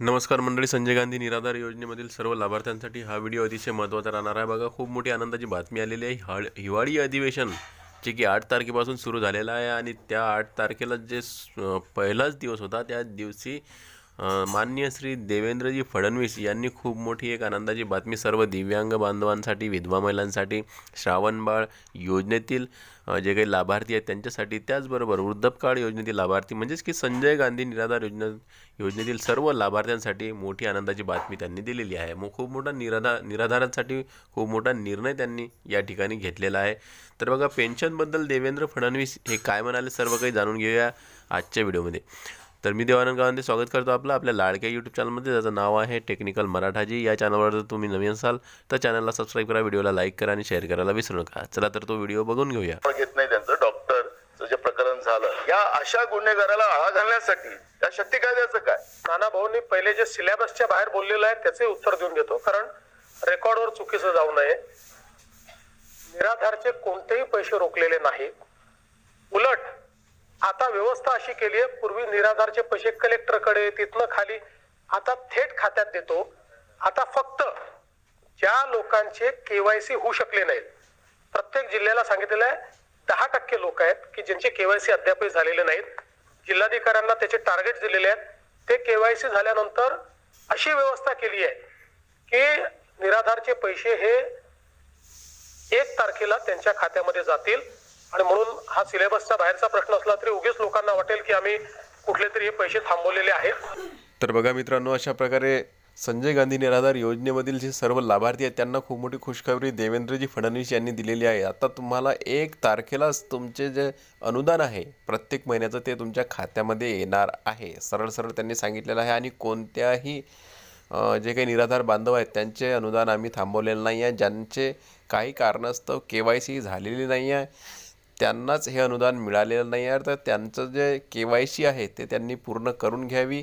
नमस्कार मंडळी संजय गांधी निराधार योजनेमधील सर्व लाभार्थ्यांसाठी हा व्हिडिओ अतिशय महत्त्वाचा राहणार आहे. बघा खूप मोठी आनंदाची बातमी आलेली आहे. हळ हिवाळी अधिवेशन जे की आठ तारखेपासून सुरू झालेलं आहे आणि त्या आठ तारखेला जे पहिलाच दिवस होता त्या दिवशी माननीय श्री देवेंद्रजी फडणवीस यांनी खूप मोठी एक आनंदाची बातमी सर्व दिव्यांग बांधवांसाठी विधवा महिलांसाठी श्रावणबाळ योजनेतील जे काही लाभार्थी आहेत त्यांच्यासाठी त्याचबरोबर वृद्धपकाळ योजनेतील लाभार्थी म्हणजेच की संजय गांधी निराधार योजना योजनेतील सर्व लाभार्थ्यांसाठी मोठी आनंदाची बातमी त्यांनी दिलेली आहे. मग खूप मोठा निराधार निराधारांसाठी खूप मोठा निर्णय त्यांनी या ठिकाणी घेतलेला आहे. तर बघा पेन्शनबद्दल देवेंद्र फडणवीस हे काय म्हणाले सर्व काही जाणून घेऊया आजच्या व्हिडिओमध्ये. तर मी देवानंद गावांदे स्वागत करतो आपलं आपल्या लाडक्या यूट्यूब चॅनलमध्ये त्याचं नाव आहे टेक्निकल मराठाजी. या चॅनलवर जर तुम्ही नवीन असाल तर चॅनलला सबस्क्राईब करा व्हिडिओला लाईक करा आणि शेअर करायला विसरू नका. चला तर तो व्हिडिओ बघून घेऊया. पण घेत नाही त्यांचं. डॉक्टरचं जे प्रकरण झालं या अशा गुन्हेगाराला आळा घालण्यासाठी त्या शक्ती कायद्याचं काय? नाना भाऊंनी पहिले जे सिलेबसच्या बाहेर बोललेलं आहे त्याचे उत्तर देऊन घेतो कारण रेकॉर्डवर चुकीचं जाऊ नये. निराधारचे कोणतेही पैसे रोखलेले नाहीत. उलट आता व्यवस्था अशी केली आहे पूर्वी निराधारचे पैसे कलेक्टरकडे तिथनं खाली. आता थेट खात्यात देतो. आता फक्त ज्या लोकांचे केवायसी होऊ शकले नाहीत प्रत्येक जिल्ह्याला सांगितलेलं आहे दहा टक्के लोक आहेत की ज्यांचे केवायसी अद्यापही झालेले नाहीत. जिल्हाधिकाऱ्यांना त्याचे टार्गेट दिलेले आहेत. ते केवायसी झाल्यानंतर अशी व्यवस्था केली आहे की निराधारचे पैसे हे एक तारखेला त्यांच्या खात्यामध्ये जातील. आणि म्हणून हा सिलेबसचा बाहेरचा प्रश्न असला तरी उगीच लोकांना वाटेल की आम्ही कुठले तरी हे पैसे थांबवलेले आहेत. तर बघा मित्रांनो अशा प्रकारे संजय गांधी निराधार योजनेमधील जे सर्व लाभार्थी आहेत त्यांना खूप मोठी खुशखबरी देवेंद्रजी फडणवीस यांनी दिलेली आहे. आता तुम्हाला एक तारखेलाच तुमचे जे अनुदान आहे प्रत्येक महिन्याचं ते तुमच्या खात्यामध्ये येणार आहे. सरळ सरळ त्यांनी सांगितलेलं आहे आणि कोणत्याही जे काही निराधार बांधव आहेत त्यांचे अनुदान आम्ही थांबवलेलं नाही आहे ज्यांचे काही कारणास्तव के वाय सी झालेली नाही आहे त्यांनाच हे अनुदान मिळालेलं नाही आहे. तर त्यांचं जे के वाय सी आहे ते त्यांनी पूर्ण करून घ्यावी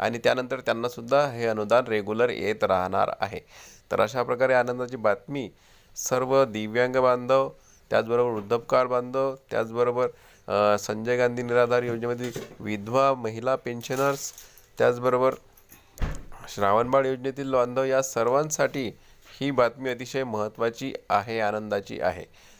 आणि त्यानंतर त्यांनासुद्धा हे अनुदान रेग्युलर येत राहणार आहे. तर अशा प्रकारे आनंदाची बातमी सर्व दिव्यांग बांधव त्याचबरोबर वृद्धपकाळ बांधव त्याचबरोबर संजय गांधी निराधार योजनेमधील विधवा महिला पेन्शनर्स त्याचबरोबर श्रावणबाळ योजनेतील बांधव या सर्वांसाठी ही बातमी अतिशय महत्त्वाची आहे आनंदाची आहे.